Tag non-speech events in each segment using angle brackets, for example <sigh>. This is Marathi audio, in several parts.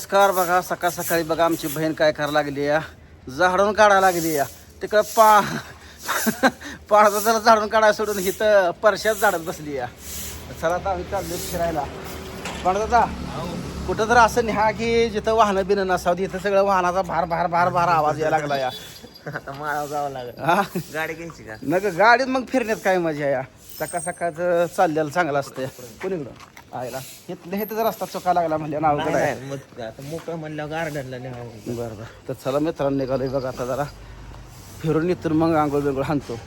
नमस्कार बघा सकाळ सकाळी बघा आमची बहीण काय करायला लागली या झाडून काढायला लागली या तिकडं पा <laughs> पाण्याचा जरा झाडून काढायला सोडून इथं परशात झाडत बसली या चला आता आम्ही चाललो फिरायला. पाण्याचा कुठं तर असं न्या की जिथं वाहनं बिनं नसावं तिथं सगळं वाहनाचा भार भार भार भार आवाज यायला लागला या. आता जावं लागेल. हा? गाडी घ्यायची का? नग गाडीत मग फिरण्यात काय मजा या? सकाळ सकाळचं चाललेलं चांगलं असतं कोणीकडं आयला. इथलं हे तर रस्ता चुका लागला म्हणजे नाव आहे? मग आता मोकळं म्हणल्यावर गार्डनला न्यावं बरं बरं. तर चला मित्रांनो निघालोय बघा आता जरा. फिरून इथून मग आंघोळ बिंगोळ हाणतो.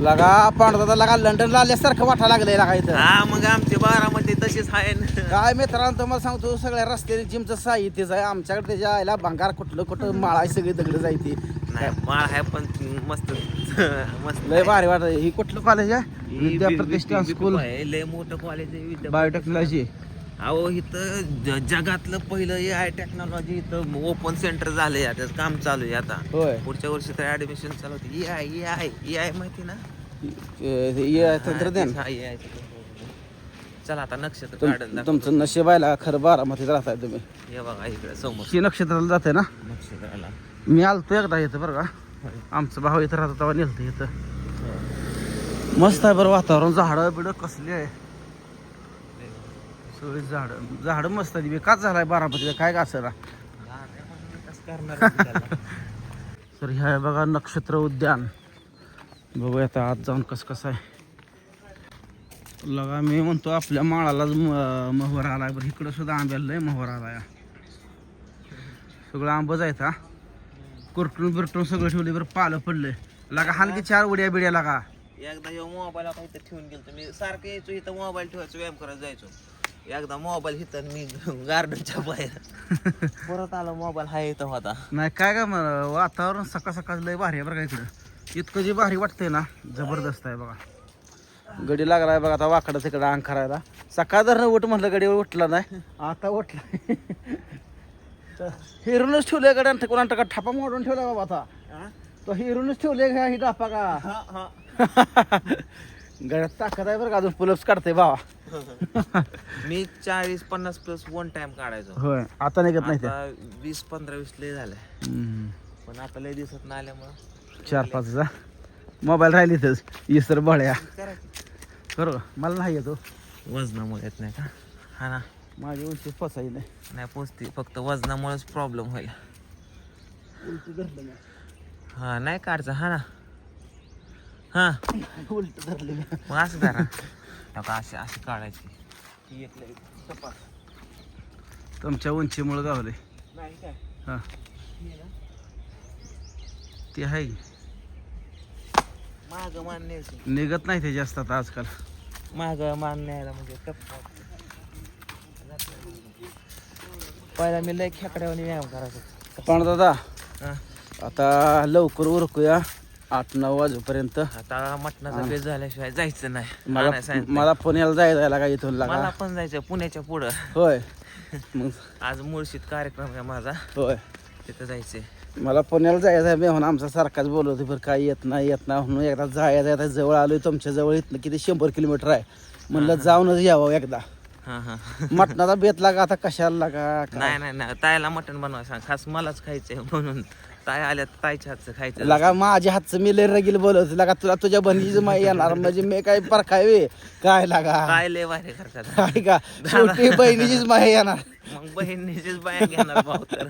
लगा पांडदादा लगा लंडनला आल्यासारखं वाटा लागलंय लगा इथं. हा मग आमची बारामती तशीच आहे न. काय मित्रांनो तुम्हाला सांगतो सगळ्या रस्त्याने जिमचं साहित्यच आहे. आमच्याकडे त्याच्या आईला भंगार कुठलं कुठं माळा सगळी दगड जायती. नाही माळ आहे पण मस्त मस्त लय भारी वाटत ही कुठलं कॉलेज आहे? ही विद्या प्रतिष्ठान स्कूल आहे लय मोठं कॉलेज आहे विद्या बायोटेक्नॉलॉजी अहो इथं जगातलं पहिलं ए आय टेक्नॉलॉजी इथं ओपन सेंटर झालंय आता. काम चालू आहे आता. होय. पुढच्या वर्षी तर ऍडमिशन चालू होते. A I A I A I माहिती ना? हे- हे तंत्रज्ञान हा, AI चला आता नक्षत्र गार्डन तुमचं नशीब आहे खरं बारामतीत राहताय तुम्ही. हे बघा इकडे समोर. नक्षत्राला जाते ना? नक्षत्राला. मी आलतो एकदा इथं बरं का. आमचं भाव इथं राहतो तेव्हा नेलतं इथं. मस्त आहे बरं वातावरण. झाडं बिडं कसली आहे. सगळी झाडं. झाडं मस्त आहे विकास झालाय बारामतीचा काय का असं कसं सर <laughs> ह्या बघा नक्षत्र उद्यान. बघू आता आत जाऊन कसं कसं आहे. लगा मी म्हणतो आपल्या माळालाच म- मोहर आलाय. बरं इकडं सुद्धा आंब्याला लय मोहर आलाय. सगळं आंबच आहेत हा. कुरटून बिरटून सगळं ठेवले बरं पालं पडलंय. लगा हलकी चार उड्या बिड्या लागा. एकदा ह्यो मोबाईल आता इथं ठेवून गेलो मी. सारखं यायचो इथं मोबाईल ठेवायचो व्यायाम करायला जायचो. एकदा मोबाईल इथं मी <laughs> गार्डनच्या बाहेर. <laughs> परत आलो मोबाईल हा इथं होता नाही काय का मग वातावरण सकाळ सकाळ लय भारी आहे बरं का इकडं. इतकं जे भारी वाटतंय ना जबरदस्त आहे बघा. गडी लागलाय बघा आता वाकडं तिकडं अंग करायला सकाळ जर उठ म्हटलं गडीवर उठला नाही आता उठला. <laughs> तर हिरूनच ठेवलंय गड्या कोणा का ठपा मोडून ठेवला बाबा आता. तो हिरूनच ठेवले का ही टापा का? <laughs> गड्यात ताकद आहे बरं का अजून पुलप्स काढते बाबा. <laughs> मी चाळीस पन्नास प्लस वन टाइम काढायचो. होय आता निघत नाही ते. आता वीस पंधरा वीस लय झाले हम्म. पण आता लय दिसत नाही आल्यामुळं. चार पाच जा. मोबाईल राहिली इथंच इसर बळ्या. करा की. करू मला नाही येतो वजनामुळे येत नाही का? हा ना. माझी उंची फसाई नाही. नाही पोचते. फक्त वजनामुळेच प्रॉब्लेम होईल. उलटी धरलं हा नाही काढचा. हा ना. हा. उलट धरले मग असं करा. नका अशी अशी काढायची. ही एक लई तपास. तुमच्या उंचीमुळे गावले नाही काय? हा. ही ना, ते आहे. मागं मान न्यायचं निघत नाही ते जास्त आता आजकाल. मागं मान न्यायला म्हणजे टप्पा. पहिला मी लय खेकड्यावर व्यायाम करायचो. पण दादा हा. आता लवकर उरकूया. आठ नऊ वाजेपर्यंत. आता मटणाचा बेस झाल्याशिवाय जायचं नाही. मला आणायला सांगितलं. मला पुण्याला जायला लागा इथून मला लागा पण जायचं पुण्याच्या पुढं. होय. <laughs> मग? आज मुळशीत कार्यक्रम आहे माझा. होय. तिथं जायचंय. मला पुण्याला जायचं आहे म्हणून आमचा सारखाच बोलत होता, बरं काय येत नाही येत नाही म्हणून एकदा जायचं आता जवळ आलोय तुमच्या जवळ इथनं किती शंभर किलोमीटर आहे. म्हणलं जाऊनच यावं एकदा. हा हा. मटणाचा बेत लागा आता कशाला लागा काय? नाही नाही नाही. तायला मटण बनवायला सांग. खास मलाच खायचंय म्हणून. ताय आल्या तर ताईच्या हातचं खायचं. लगा माझ्या हातचं मी लय रगील बोलत लगा तुला तुझ्या बहिणीची माई येणार. म्हणजे मी काय परखाय वे काय लागा? काय लय वारे करतात. काय का? शेवटी बहिणीचीच माई येणार. मग बहिणीचीच बाया घेणार भाऊ तर.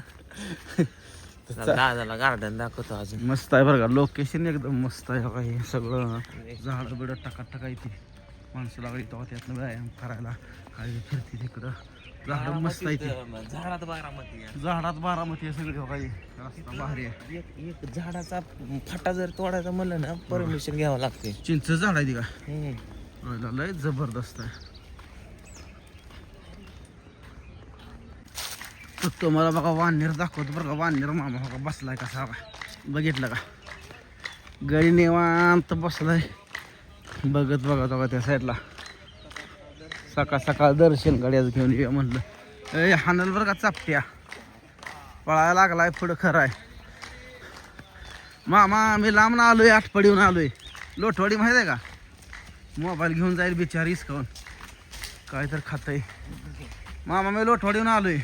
दादाला गार्डन दाखवतो अजून. मस्त आहे बरं का. लोकेशन एकदम मस्त आहे बघा हे सगळं. झाडं बिडं टकाटका येते माणसं लागली तेव्हा त्यातनं व्यायाम करायला. काही फिरते तिकडं झाडं मस्त आहे ते झाडात बारामती आहे. झाडात बारामती आहे सगळे हे. रस्ता भारी आहे. एक एक झाडाचा फाटा जर तोडायचा म्हणलं ना परमिशन घ्यावं लागते. चिंच झाड आहे ती का? हम्म. लय जबरदस्त आहे. तर तुम्हाला बघा वानर दाखवतो बरं का. वानर मामा बघा बसलाय कसा बघा बघितलं का? गडी निवांत बसलाय. बघत बघत बघा त्या साईडला सकाळ सकाळ दर्शन गड्याच घेऊन ये म्हटलं ए हानल बरं का चापट्या. पळायला लागलाय पुढं खरं आहे मामा मी लांब ना आलोय आठपडीहून आलोय. लोटवाडी माहिती आहे का? मोबाईल घेऊन जाईल बिचारी इसकावून. काय तर खातंय. मामा मी आलोय.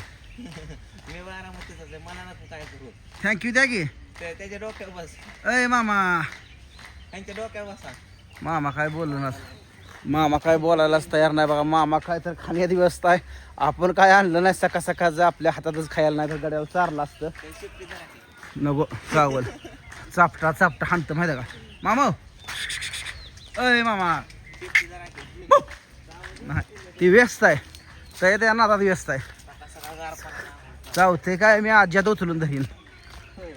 नको काय करू? थँक्यू द्या की. त्या- त्याच्या डोक्यावर बस. अय मामा. त्यांच्या डोक्यावर बसा. मामा काय बोललो ना मामा काय बोलायलाच तयार नाही बघा. मामा काय तर खाण्यात व्यस्त आहे. आपण काय आणलं नाही सकाळ सकाळचं आपल्या हातातच खायला नाही तर गड्यावर चारलं असतं. नको चावल. चापटा चापटा हाणतं माहिती आहे का? मामा हो. अय मामा. हो. नाही ती व्यस्त आहे. तर त्या नादात व्यस्त आहे. चावते काय मी आज्यात उचलून धरीन. होय.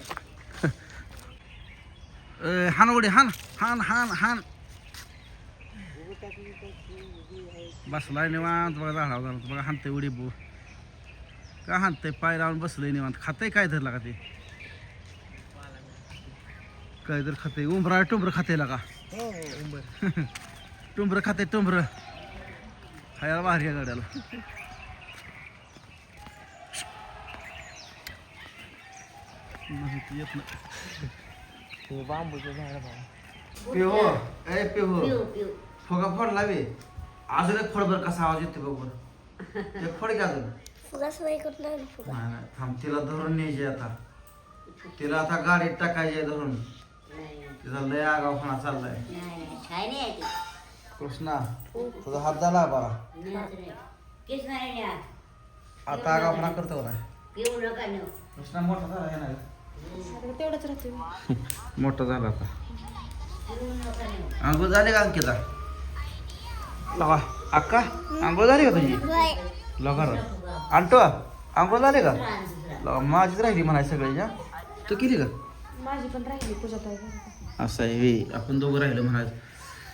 अय, हाण उडी हान हाण हाण हाण बसलाय निवांत बघा झाडा झाला बघा हाणतंय उडी बो. का हाणतंय? पाय लावून बसलंय निवांत. खातंय काय धरला का ते? काय तर खाते उंबरा टुंबर खाते का? हो, हो. टुंबर खाते टुंबर. खायला भारी आहे गाड्याला. माहिती येत नाही. ते बांबूचं झाड बघा. पिहो ए पिहो फुगा फोड लावे अजून एक फोड बरं कसा आवाज येतो बघ बरं. एक फोड का अजून. फुगास नाही फुगा. नाही, नाही, थांब तिला धरून न्यायची आता. तिला आता गाडीत टाकायची आहे धरून. तिचा लय आगावपणा चाललाय. कृष्णा तुझा हात झाला बा आता आगावपणा करतो का नाही? कृष्णा मोठा झाला आहे ना तेवढंच राहते मोठा झाला आता. झाली का अंकिता? लगा। अक्का आंघोळ झाली का तुझी? लगा आणतो आंघोळ झाली का? लगा माझीच राहिली म्हणाय सगळ्याच्या तू केली का? माझी पण राहिली पूजा ताई असं आहे वे. आपण दोघं राहिलो म्हणायचं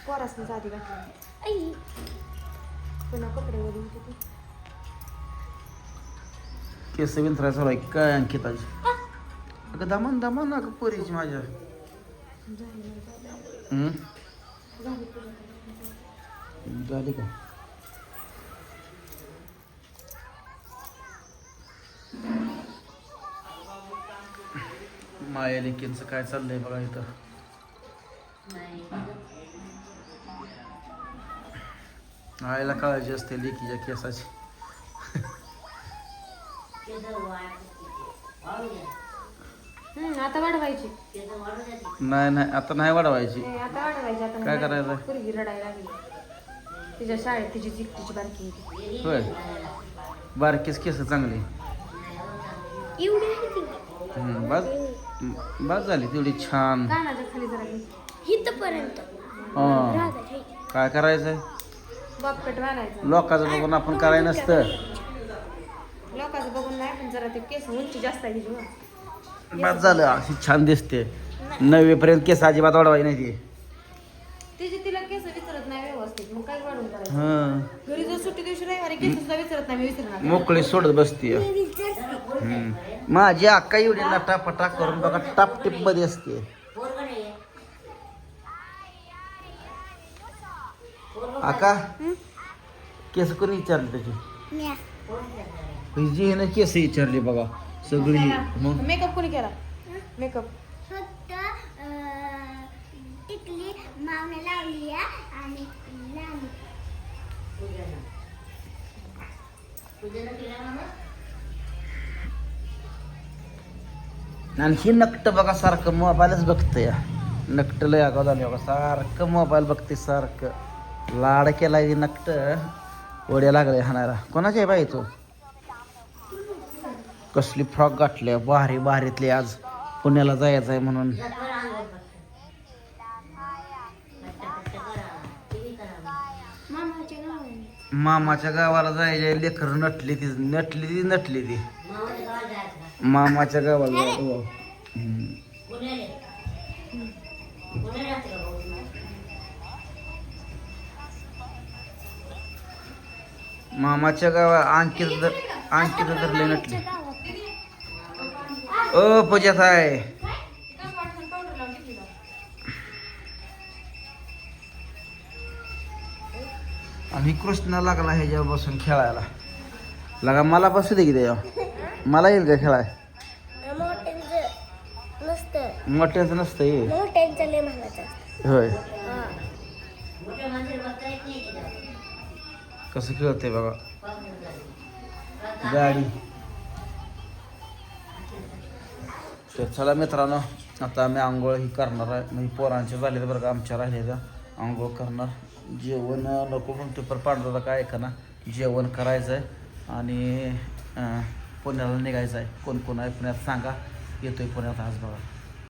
पोरासनी साधी घातली. पुन्हा कपडे वरून केस विंचराय चालू आहे काय अंकिताची अगं दमान दमान ना गं पोरीची माझ्या? झाली का? माया लेकींचं काय चाललंय बघा इथं. आईला काळजी असते लेकीच्या केसाची. हम्म, आता वाढवायची. नाही नाही आता नाही वाढवायची. काय करायचं? तिच्या शाळेत तिची चिकटीची बारकी होती. होय. बारकीच केस चांगली. एवढी आहे ती. हम्म, बस बस झाली तेवढी छान. कानाच्या खाली जरा घे. इथपर्यंत. हा. काय करायचंय? बापकट बांधायचं लोकांचं बघून आपण करायचं नसतं. लोकांचं बघून नाही पण जरा ते केस उंची जास्त आहे तिची. बस झालं. अशी छान दिसते. नववी पर्यंत केस अजिबात वाढवायची नाही ती. तिची तिला केस विचारत नाही व्यवस्थित मग काय वाढून करायचं? हं. घरी जर सुट्टी दिवशी रविवारी केस सुद्धा विचारत नाही मी विचारणार मोकळी सोडत बसते माझी अक्का एवढी नटापटा करून बघा टाप टिपमध्ये असते. अक्का केस कोणी विचारली त्याची? हिची हिनं केस विचारली बघा सगळी. मग? मेकअप कोणी केला? मेकअप. फक्त टिकली मावने लावली आहे आणि आणि ही नकट बघा सारखं मोबाईलच बघते या नकट लय आगाव झाली बघा सारखं मोबाईल बघते सारखं. लाड केला नकट ओढ्या लागले हाणायला. कोणाचे बाई तो? कसली फ्रॉक गाठले भारी भारीतली आज. पुण्याला जायचं आहे म्हणून. मामाच्या गावाला जायचे लेकर नटली ती नटली ती नटली ती मामाच्या गावाला जायचं. हो. मामाच्या गावा अंकित अंकित धरले नटले ओ पूजा आहे आणि कृष्णा लागला ह्याच्यावर बसून खेळायला. लगा मला बसू दे की त्याच्यावर मला येईल का खेळाय? मोठ्यांचं नसतं मोठ्याचं नसतं ये होय. हा. कसं खेळते बघा. गाडी. तर चला मित्रांनो आता आम्ही आंघोळ ही करणार आहे. म्हणजे पोरांचे झाले बरं का आमच्या राहिले तर आंघोळ करणार. जेवण नको म्हणतो पर पांढरा काय ऐका ना जेवण करायचं आहे आणि पुण्याला निघायचं आहे कोण कोण आहे पुण्यात सांगा. येतोय पुण्यात आज बघा.